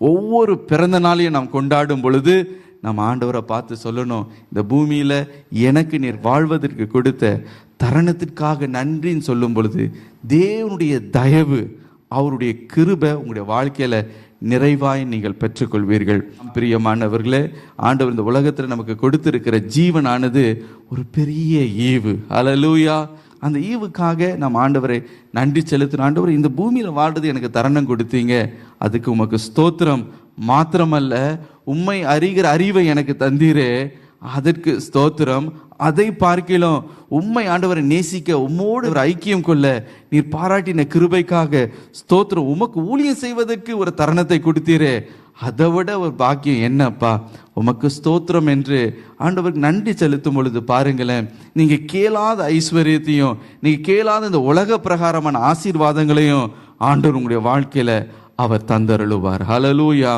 ஒவ்வொரு பிறந்த நாளையும் நாம் கொண்டாடும் பொழுது நம்ம ஆண்டவரை பார்த்து சொல்லணும் இந்த பூமியில் எனக்கு நீர் வாழ்வதற்கு கொடுத்த தருணத்திற்காக நன்றின்னு சொல்லும் பொழுது தேவனுடைய தயவு அவருடைய கிருபை உங்களுடைய வாழ்க்கையில் நிறைவாய் நீங்கள் பெற்றுக்கொள்வீர்கள். பிரியமானவர்களே ஆண்டவர் இந்த உலகத்தில் நமக்கு கொடுத்திருக்கிற ஜீவனானது ஒரு பெரிய ஈவு. அலலூயா அந்த ஈவுக்காக நாம் ஆண்டவரை நன்றி செலுத்தின ஆண்டவர் இந்த பூமியில் வாழ்றது எனக்கு தருணம் கொடுத்தீங்க. அதுக்கு உமக்கு ஸ்தோத்திரம். மாத்திரமல்ல உம்மை அறிகிற அறிவை எனக்கு தந்தீரே. அதற்கு ஸ்தோத்திரம். அதை பார்க்கிலும் உம்மை ஆண்டவரை நேசிக்க உம்மோடு ஒரு ஐக்கியம் கொள்ள நீர் பாராட்டின கிருபைக்காக ஸ்தோத்திரம். உமக்கு ஊழியம் செய்வதற்கு ஒரு தருணத்தை கொடுத்தீரே. அதை விட ஒரு பாக்கியம் என்னப்பா? உமக்கு ஸ்தோத்திரம் என்று ஆண்டவருக்கு நன்றி செலுத்தும் பொழுது பாருங்களேன். நீங்கள் கேளாத ஐஸ்வர்யத்தையும் நீங்கள் கேளாத இந்த உலக பிரகாரமான ஆசீர்வாதங்களையும் ஆண்டவர் உங்களுடைய வாழ்க்கையில் அவர் தந்தருளுவார். ஹலலூயா